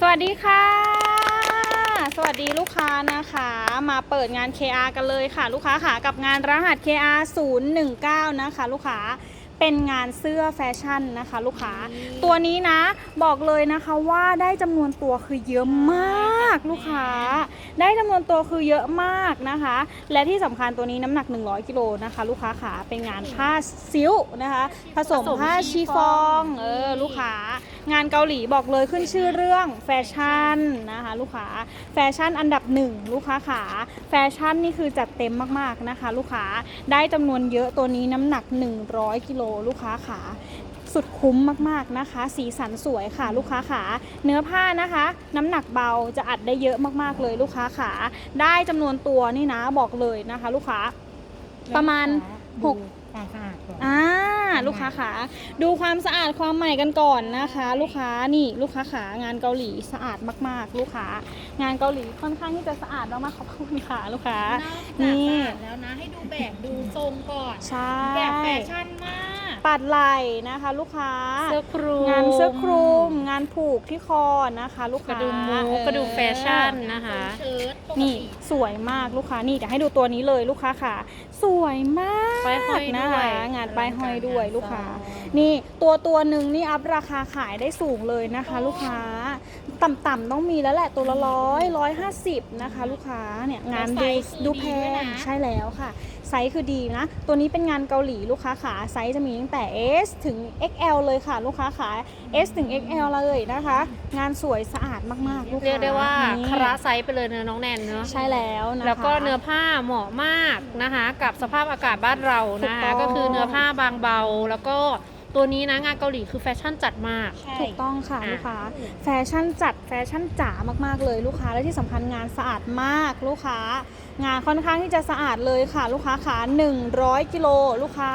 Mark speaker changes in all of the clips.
Speaker 1: สวัสดีค่ะ สวัสดีลูกค้านะคะ มาเปิดงาน KR กันเลยค่ะ ลูกค้าค่ะกับงานรหัส KR 019 นะคะ ลูกค้าเป็นงานเสื้อแฟชั่นนะคะ ลูกค้า ตัวนี้นะบอกเลยนะคะว่าได้จำนวนตัวคือเยอะมากลูกค้า ได้จำนวนตัวคือเยอะมากนะคะ และที่สำคัญตัวนี้น้ำหนัก 100กิโลนะคะ ลูกค้าขาเป็นงานผ้าซิลนะคะ ผสมผ้าชีฟองเออลูกค้า งานเกาหลีบอกเลยขึ้นชื่อเรื่องแฟชั่นนะคะลูกค้าแฟชั่นอันดับหนึ่งลูกค้าขาแฟชั่นนี่คือจัดเต็มมากๆนะคะ ลูกค้าได้จำนวนเยอะตัวนี้น้ำหนัก 100กิโลลูกค้าขาสุดคุ้มมากๆนะคะ สีสันสวยค่ะลูกค้าขาเนื้อผ้านะคะ น้ำหนักเบาจะอัดได้เยอะมากๆเลยลูกค้าขาได้จำนวนตัวนี่นะบอกเลยนะคะ ลูกค้าประมาณหก
Speaker 2: ความสะอาดก่อน
Speaker 1: อ่า ลูกค้าขาดูความสะอาดความใหม่กันก่อนนะคะ ลูกค้านี่ลูกค้าขางานเกาหลีสะอาดมากๆ ลูกค้า งานเกาหลีค่อนข้างที่จะสะอาดมากๆขอบคุณค่ะลูกค้านี่
Speaker 2: นี่แล้วนะให้ดูแบบดูทรงก่อน
Speaker 1: ใช่
Speaker 2: แบบแฟชั่นมาก
Speaker 1: ปัดไหล่นะคะ ลูกค้า
Speaker 2: เสื้อคลุม
Speaker 1: งานเสื้อคลุมงานผูกที่คอนะคะ ลูก
Speaker 2: กระ
Speaker 1: ค้า
Speaker 2: ดุมมู
Speaker 1: เออ ก
Speaker 2: ระดุมแฟชั่นนะคะ
Speaker 3: เชิ้ตปก
Speaker 1: นี่
Speaker 3: ติ
Speaker 1: สวยมากลูกค้านี่จะให้ดูตัวนี้เลยลูกค้าค่ะ สวยมาก
Speaker 2: ป้ายห้อยด้วย
Speaker 1: นะคะงานป้ายห้อยด้วยลูกค้า
Speaker 2: งานซ้อน
Speaker 1: นี่ตัวตัวหนึ่งนี่อัพราคาขายได้สูงเลยนะคะ ลูกค้า ต่ำๆต้องมีแล้วแหละตัวละร้อยร้อยห้าสิบนะคะ ลูกค้าเนี่ยงานดูดูแพงใช่แล้วค่ะ ไซส์คือดีนะ ตัวนี้เป็นงานเกาหลีลูกค้าขาไซส์จะมีตั้งแต่ S ถึง XL เลยค่ะ ลูกค้าขา S ถึง XL เลยนะคะ งานสวยสะอาดมากๆลูกค้า
Speaker 2: เรียกได้ว่า
Speaker 1: นี่
Speaker 2: คระไซส์ไปเลยเนอะน้องแนนเนอะ
Speaker 1: ใช่แล้วนะคะ
Speaker 2: แล้วก็เนื้อผ้าเหมาะมากนะคะ กับสภาพอากาศบ้านเรานะ
Speaker 1: ถูกต้
Speaker 2: คะ
Speaker 1: อง
Speaker 2: ก็คือเนื้อผ้าบางเบาแล้วก็ ตัวนี้นะงานเกาหลีคือแฟชั่นจัดมาก
Speaker 3: ใช่
Speaker 1: ถูกต้องค่ะ
Speaker 2: อะ
Speaker 1: ลูกค้า แฟชั่นจัดแฟชั่นจ๋ามากๆเลยลูกค้าและที่สำคัญงานสะอาดมากลูกค้า งานค่อนข้างที่จะสะอาดเลยค่ะ ลูกค้าขา100กิโลลูกค้า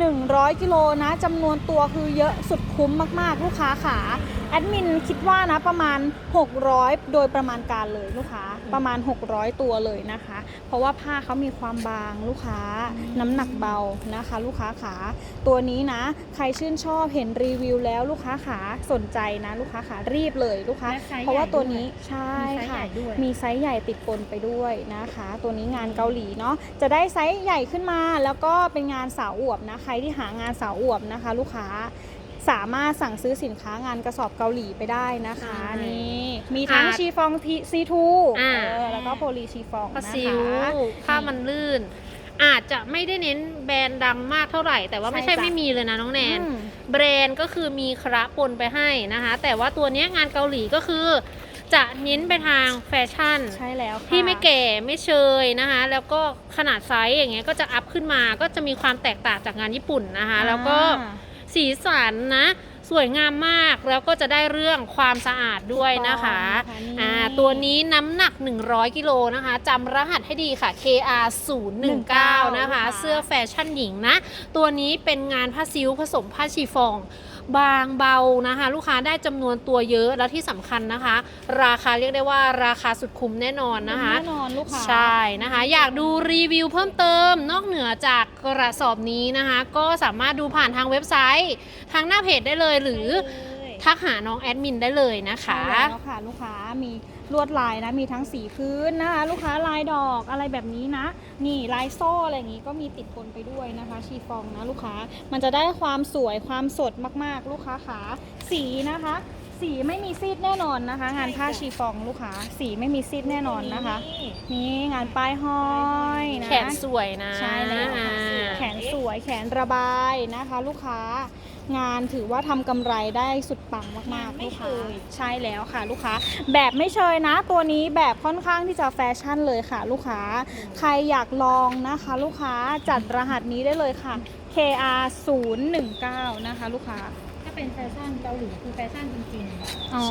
Speaker 1: 100กิโลนะจำนวนตัวคือเยอะสุดคุ้มมากๆ ลูกค้าขา แอดมินคิดว่านะประมาณ 600 โดยประมาณการเลยลูกค้าประมาณ 600 ตัวเลยนะคะ เพราะว่าผ้าเขามีความบางลูกค้าน้ำหนักเบานะคะ ลูกค้าขาตัวนี้นะ ใครชื่นชอบเห็นรีวิวแล้วลูกค้าขาสนใจนะ ลูกค้าขารีบเลยลูกค้า
Speaker 3: และไซส์
Speaker 1: เพราะว่า
Speaker 3: ใหญ่
Speaker 1: ตัว
Speaker 3: ด้วย
Speaker 1: นี้ใช่
Speaker 3: มีไซส์
Speaker 1: ค่ะ
Speaker 3: ใหญ่ด้วย
Speaker 1: มีไซส์ใหญ่ติดปนไปด้วยนะคะ ตัวนี้งานเกาหลีเนาะจะได้ไซส์ใหญ่ขึ้นมา แล้วก็เป็นงานสาวอวบนะใครที่หางานสาวอวบนะคะ ลูกค้า สามารถสั่งซื้อสินค้างานกระสอบเกาหลีไปได้นะคะ
Speaker 2: ใช่
Speaker 1: นี่มีทั้ง
Speaker 2: อะ
Speaker 1: ชีฟองซีทู
Speaker 2: อ่า
Speaker 1: แล้วก็โพลีชีฟอง
Speaker 2: ผ้า
Speaker 1: นะคะ
Speaker 2: ซิวผ้ามันลื่น อาจจะไม่ได้เน้นแบรนด์ดังมากเท่าไหร่ แต่ว่าไม่
Speaker 1: ใช่
Speaker 2: ใช่
Speaker 1: จ้ะ
Speaker 2: ไม่มีเลยนะน้องแนน
Speaker 1: อืม
Speaker 2: แบรนด์ก็คือมีคระปนไปให้นะคะ แต่ว่าตัวเนี้ยงานเกาหลีก็คือ จะเน้นไปทางแฟชั่น
Speaker 1: ใช่แล้วค่ะ
Speaker 2: ที่ไม่แก่ไม่เชยนะคะ แล้วก็ขนาดไซส์อย่างเงี้ยก็จะอัพขึ้นมาก็จะมีความแตกต่างจากงานญี่ปุ่นนะคะ แล้วก็
Speaker 1: อ่า
Speaker 2: สีสันนะ สวยงามมากแล้วก็จะได้เรื่องความสะอาดด้วยนะคะ
Speaker 1: ถูกต้องนะคะนี่
Speaker 2: อ่าตัวนี้น้ำหนัก 100 กิโลนะคะจำรหัสให้ดีค่ะ KR 0 1 9 นะคะ เสื้อแฟชั่นหญิงนะ ตัวนี้เป็นงานผ้าซิลผสมผ้าชีฟอง บางเบานะคะ ลูกค้าได้จำนวนตัวเยอะแล้วที่สำคัญนะคะ ราคาเรียกได้ว่าราคาสุดคุ้มแน่นอนนะคะ
Speaker 1: แน่นอนลูกค้า
Speaker 2: ใช่นะคะ อยากดูรีวิวเพิ่มเติม นอกเหนือจากกระสอบนี้นะคะ ก็สามารถดูผ่านทางเว็บไซต์ ทางหน้าเพจได้เลยหรือทักหาน้องแอดมินได้เลยนะคะ
Speaker 1: ใช่แล้วค่ะลูกค้ามี ลวดลายนะมีทั้งสีพื้นนะคะลูกค้าลายดอกอะไรแบบนี้นะ นี่ลายโซ่อะไรอย่างนี้ก็มีติดปนไปด้วยนะคะ ชีฟองนะลูกค้ามันจะได้ความสวยความสดมากๆ ลูกค้าขาสีนะคะ สีไม่มีซีดแน่นอนนะคะ งานผ้าชีฟองลูกค้าสีไม่มีซีดแน่นอนนะคะ นี่งานป้ายห้อยนะ
Speaker 2: แขนสวยนะ
Speaker 1: ใช่แล้วค่ะ
Speaker 2: อ่า
Speaker 1: แขนสวยแขนระบายนะคะ ลูกค้า งานถือว่าทำกำไรได้สุดปังมากๆ
Speaker 3: ไม่
Speaker 1: ลูก
Speaker 3: เช
Speaker 1: ค้ายใช่แล้วค่ะลูกค้า แบบไม่เชยนะ ตัวนี้แบบค่อนข้างที่จะแฟชั่นเลยค่ะ ลูกค้า ใครอยากลองนะคะ ลูกค้าจัดรหัสนี้ได้เลยค่ะ KR 0 1 9นะคะ ลูกค้า
Speaker 3: ถ้า เป็นแฟชั่นเกาหลีคือแฟชั่นจริง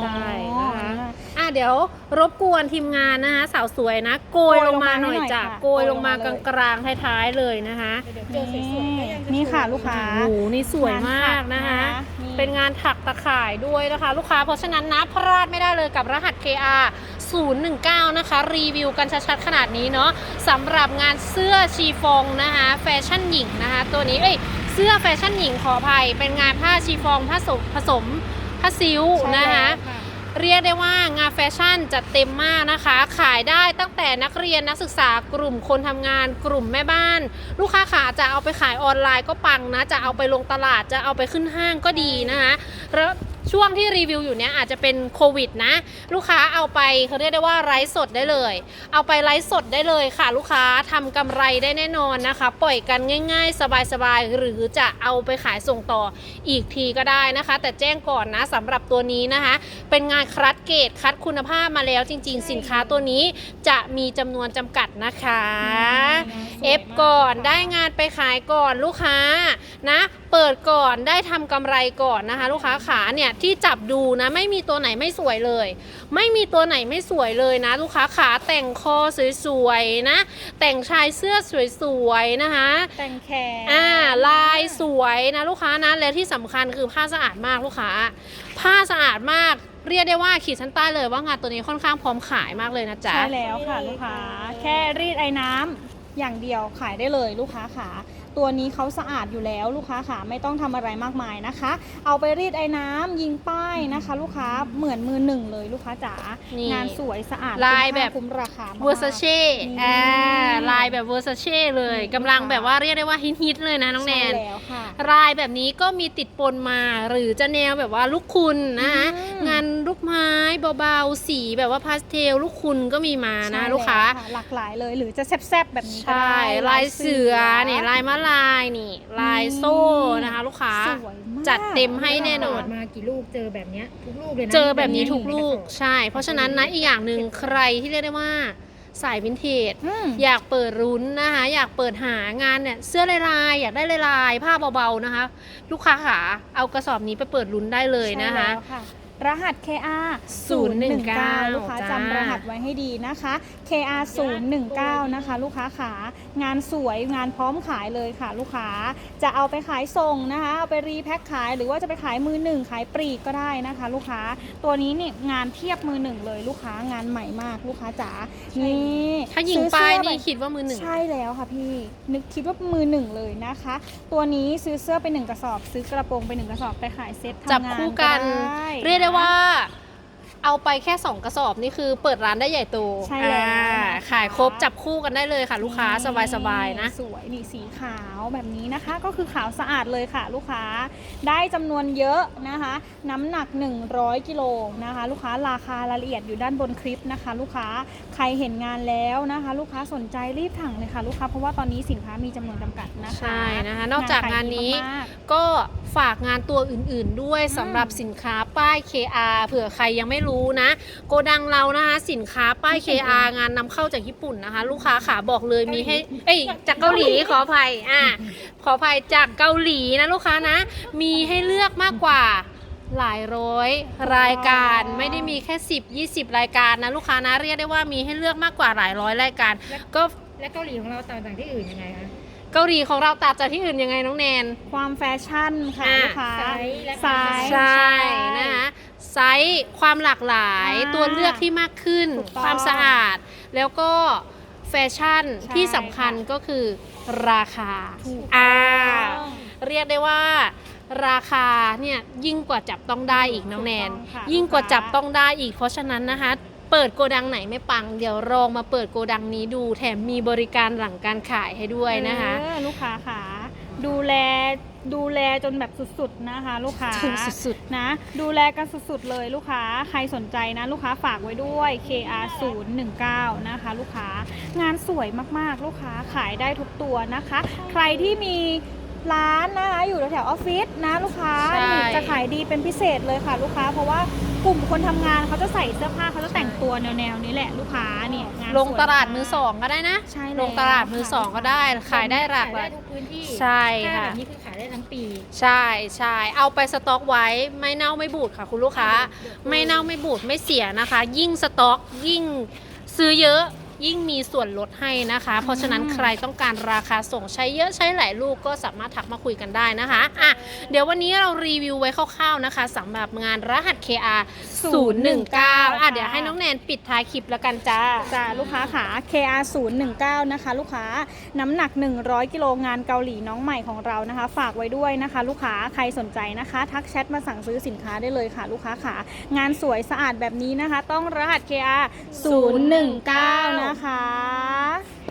Speaker 2: ใช่นะคะ
Speaker 1: อ๋อ
Speaker 2: อะเดี๋ยวรบกวนทีมงานนะคะสาวสวยนะโกยลงมาหน่อยจ้ะ
Speaker 1: โกยลงมาให้หน่อยค่ะ
Speaker 2: โกยลงมากลางกลางๆท้ายๆเลยนะคะ
Speaker 3: ๆเดี๋ยวเจอสวยๆก็ยังจ
Speaker 1: นี่ค่ะลูกค้า
Speaker 2: โอ้โหนี่สวยมากนะคะ
Speaker 1: งานถักนะนี่
Speaker 2: เป็นงานถักตะข่ายด้วยนะคะ ลูกค้าเพราะฉะนั้นนะพลาดไม่ได้เลยกับรหัส KR 019 นะคะ รีวิวกันชัดๆ ขนาดนี้เนาะสำหรับงานเสื้อชีฟองนะคะ แฟชั่นหญิงนะคะ ตัวนี้เอ้ย เสื้อแฟชั่นหญิงขออภัย เป็นงานผ้าชีฟองผสมผสมผ้าซิว
Speaker 1: ใช่
Speaker 2: นะ
Speaker 1: แล้
Speaker 2: คะ
Speaker 1: วค่ะ
Speaker 2: เรียกได้ว่างานแฟชั่นจะเต็มมากนะคะ ขายได้ตั้งแต่นักเรียนนักศึกษากลุ่มคนทำงานกลุ่มแม่บ้าน ลูกค้าขาจะเอาไปขายออนไลน์ก็ปังนะ จะเอาไปลงตลาดจะเอาไปขึ้นห้างก็ดีนะคะแล้ว ช่วงที่รีวิวอยู่เนี้ยอาจจะเป็นโควิดนะ ลูกค้าเอาไปเขาเรียกได้ว่าไลฟ์สดได้เลย เอาไปไลฟ์สดได้เลยค่ะ ลูกค้าทำกำไรได้แน่นอนนะคะ ปล่อยกันง่าย ๆ สบายๆ หรือจะเอาไปขายส่งต่ออีกทีก็ได้นะคะ แต่แจ้งก่อนนะสำหรับตัวนี้นะคะ เป็นงานคัดเกรดคัดคุณภาพมาแล้วจริง ๆ สินค้าตัวนี้จะมีจำนวนจำกัดนะคะเอฟก่อนได้งานไปขายก่อนลูกค้านะ เปิดก่อนได้ทำกำไรก่อนนะคะ ลูกค้าขาเนี่ยที่จับดูนะไม่มีตัวไหนไม่สวยเลย ไม่มีตัวไหนไม่สวยเลยนะ ลูกค้าขาแต่งคอสวยๆนะ แต่งชายเสื้อสวยๆนะคะ
Speaker 1: แต่งแขน
Speaker 2: อ่าลายสวยนะลูกค้านะและที่สำคัญคือผ้าสะอาดมากลูกค้า ผ้าสะอาดมากเรียกได้ว่าขีดชั้นใต้เลยว่างานตัวนี้ค่อนข้างพร้อมขายมากเลยนะจ๊ะ
Speaker 1: ใช่แล้วค่ะลูกค้า แค่รีดไอ้น้ำอย่างเดียวขายได้เลยลูกค้าขา ตัวนี้เขาสะอาดอยู่แล้วลูกค้าขาไม่ต้องทำอะไรมากมายนะคะ เอาไปรีดไอ้น้ำยิงป้ายนะคะ ลูกค้าเหมือนมือหนึ่งเลยลูกค้าจ๋า
Speaker 2: นี่
Speaker 1: งานสวยสะอาด
Speaker 2: ลายแบบ
Speaker 1: คุ้มค่คุ้มราคามาก
Speaker 2: เวอร์ซาเช่
Speaker 1: นี่
Speaker 2: อ่าลายแบบเวอร์ซาเช่เลย
Speaker 1: นี่
Speaker 2: กำลัง
Speaker 1: ลูกค้า
Speaker 2: แบบว่าเรียกได้ว่าฮิตๆเลยนะน้องแนน
Speaker 1: ใช่แล้วค่ะ
Speaker 2: ลายแบบนี้ก็มีติดปนมาหรือจะแนวแบบว่าลูกคุณนะคะ
Speaker 1: อืม
Speaker 2: งานลูกไม้เบาๆสีแบบว่าพาสเทลลูกคุณก็มีมานะ
Speaker 1: ใช่
Speaker 2: ลูกค้า
Speaker 1: แวะหลากหลายเลยหรือจะแซบๆแบบนี้ก็
Speaker 2: ใช่
Speaker 1: ได้
Speaker 2: ลายเสือเนี่ยลายมะลายนี่ ลายโซ่นะคะ ลูกค้า
Speaker 1: สวยมาก
Speaker 2: จัดเต็มให้แน่นอน
Speaker 3: เปิดมากี่ลูกเจอแบบเนี้ยทุกลูกเลยนะ
Speaker 2: เจอแบบนี้ทุกลูก
Speaker 3: แบบนี้
Speaker 2: ใช่ เพราะฉะนั้นนะอีกอย่างหนึ่งใครที่เรียกได้ว่าสายวินเทจ
Speaker 1: อืม
Speaker 2: อยากเปิดรุ้นนะคะ อยากเปิดหางานเนี่ยเสื้อลายๆอยากได้ลายๆผ้าเบาๆนะคะ ลูกค้าขาเอากระสอบนี้ไปเปิดรุ้นได้เลยนะคะ
Speaker 1: ใช่แล้วค่ะ รหัส KR
Speaker 2: 019
Speaker 1: 019ลูกค้า
Speaker 2: จ้า
Speaker 1: จำรหัสไว้ให้ดีนะคะ KR 019 นะคะ ลูกค้าขางานสวยงานพร้อมขายเลยค่ะ ลูกค้าจะเอาไปขายส่งนะคะ เอาไปรีแพ็คขายหรือว่าจะไปขายมือหนึ่งขายปลีกก็ได้นะคะ ลูกค้าตัวนี้เนี่ยงานเทียบมือหนึ่งเลย ลูกค้างานใหม่มาก ลูกค้าจ๋านี่
Speaker 2: ถ้ายิง
Speaker 1: ซื้อ
Speaker 2: ป้าย
Speaker 1: เสื้อ
Speaker 2: นี่
Speaker 1: ไป
Speaker 2: คิดว่ามือหนึ่ง
Speaker 1: ใช่แล้วค่ะพี่นึกคิดว่ามือหนึ่งเลยนะคะ ตัวนี้ซื้อเสื้อไปหนึ่งกระสอบ ซื้อกระโปรงไปหนึ่งกระสอบไปขายเซ็ตทำงาน
Speaker 2: จับคู่กัน
Speaker 1: ได้
Speaker 2: เรียกได้ว่า เอาไปแค่ 2 กระสอบนี่คือเปิดร้านได้ใหญ่โต
Speaker 1: ใช่แล้ว
Speaker 2: อ่า
Speaker 1: นะคะ
Speaker 2: ขายครบจับคู่กันได้เลยค่ะ ลูกค้าสบายๆนะ
Speaker 1: สวยนี่สีขาวแบบนี้นะคะ ก็คือขาวสะอาดเลยค่ะ ลูกค้าได้จำนวนเยอะนะคะ น้ำหนัก 100กิโลนะคะ ลูกค้าราคารายละเอียดอยู่ด้านบนคลิปนะคะ ลูกค้าใครเห็นงานแล้วนะคะ ลูกค้าสนใจรีบถังเลยค่ะ ลูกค้าเพราะว่าตอนนี้สินค้ามีจำนวนจำกัดนะคะ
Speaker 2: ใช่นะคะนอกจากงานนี้
Speaker 1: ขยดีมาก
Speaker 2: ก็ฝากงานตัวอื่นๆด้วย
Speaker 1: อืม
Speaker 2: สำหรับสินค้าป้าย KR เผื่อใครยังไม่รู้นะ โกดังเรานะคะ สินค้าป้าย KR งานนำเข้าจากญี่ปุ่นนะคะ ลูกค้าขาบอกเลยมีให้เอ้ยจากเกาหลีขออภัยอะขออภัยจากเกาหลีนะลูกค้านะ มีให้เลือกมากกว่าหลายร้อยรายการไม่ได้มีแค่ 10 20 รายการนะลูกค้านะเรียกได้ว่ามีให้เลือกมากกว่าหลายร้อยรายการ ก็
Speaker 3: และเกาหลีของเราต่างจากที่อื่นยังไงคะ
Speaker 2: เกาหลีของเราตัดจากที่อื่นยังไงน้องแนน
Speaker 1: ความแฟชั่นค่ะ
Speaker 2: อะ
Speaker 1: ลูกค้า
Speaker 3: ไซส์และ
Speaker 1: ไซส์
Speaker 2: ใช่ นะคะไซส์ความหลากหลาย
Speaker 1: อ่า
Speaker 2: ตัวเลือกที่มากขึ้น
Speaker 1: ถูกต้อง
Speaker 2: ความสะอาด แล้วก็แฟชั่น
Speaker 1: ใช่
Speaker 2: ที่สำคัญ
Speaker 1: ค่ะ
Speaker 2: ก็คือราคา
Speaker 1: ถูก
Speaker 2: อ่า
Speaker 1: ต้อง
Speaker 2: เรียกได้ว่า ราคาเนี่ยยิ่งกว่าจับต้องได้อีกน้องแนน
Speaker 1: ถูกต้องค่ะ
Speaker 2: ยิ่งกว่า
Speaker 1: ลูกค้า
Speaker 2: จับต้องได้อีกเพราะฉะนั้นนะคะ เปิดโกดังไหนไม่ปัง เดี๋ยวลองมาเปิดโกดังนี้ดู แถมมีบริการหลังการขายให้ด้วยนะคะ
Speaker 1: เออลูกค้าค่ะ ดูแลดูแลจนแบบสุดๆนะคะ ลูกค้า
Speaker 2: สุด
Speaker 1: นะ ดูแลกันสุดๆเลยลูกค้าใครสนใจนะ ลูกค้าฝากไว้ด้วย KR 0 1 9นะคะ ลูกค้างานสวยมากๆ ลูกค้าขายได้ทุกตัวนะคะ ใครที่มีร้านนะคะอยู่แถวๆออฟฟิศนะ ลูกค้า
Speaker 2: ใช่
Speaker 1: นี่จะขายดีเป็นพิเศษเลยค่ะ ลูกค้าเพราะว่า กลุ่มคนทำงานเขาจะใส่เสื้อผ้าเขาจะแต่งตัวแนวๆนี้แหละลูกค้าเนี่ยงาน
Speaker 2: ลง
Speaker 1: สวย
Speaker 2: ตลาด
Speaker 1: ก
Speaker 2: มือสองก็ได้นะ
Speaker 1: ใช่
Speaker 2: ลงตลาดมือสองก็ได้ขายได้หลากหลาย
Speaker 3: ขทุกพื้นที่
Speaker 2: ใช่
Speaker 3: ถ้า
Speaker 2: ค่ะ
Speaker 3: แบบนี้คือขายได้ทั้งปี
Speaker 2: ใช่ใช่เอาไปสต็อกไว้ไม่เน่าไม่บูดค่ะ คุณลูกค้า ไม่เน่าไม่บูดไม่เสียนะคะ ยิ่งสต็อกยิ่งซื้อเยอะ ยิ่งมีส่วนลดให้นะคะ เพราะฉะนั้นใครต้องการราคาส่งใช้เยอะใช้หลายลูกก็สามารถทักมาคุยกันได้นะคะอะเดี๋ยววันนี้เรารีวิวไว้คร่าวๆนะคะสำหรับงานรหัส KR 019อะเดี๋ยวให้น้องแนนปิดท้ายคลิปแล้วกันจ้า
Speaker 1: จ้าลูกค้าขา KR 019นะคะ ลูกค้าน้ำหนัก 100 กิโลงานเกาหลีน้องใหม่ของเรานะคะ ฝากไว้ด้วยนะคะ ลูกค้าใครสนใจนะคะ ทักแชทมาสั่งซื้อสินค้าได้เลยค่ะ ลูกค้าขางานสวยสะอาดแบบนี้นะคะ ต้องรหัส KR 019นะคะ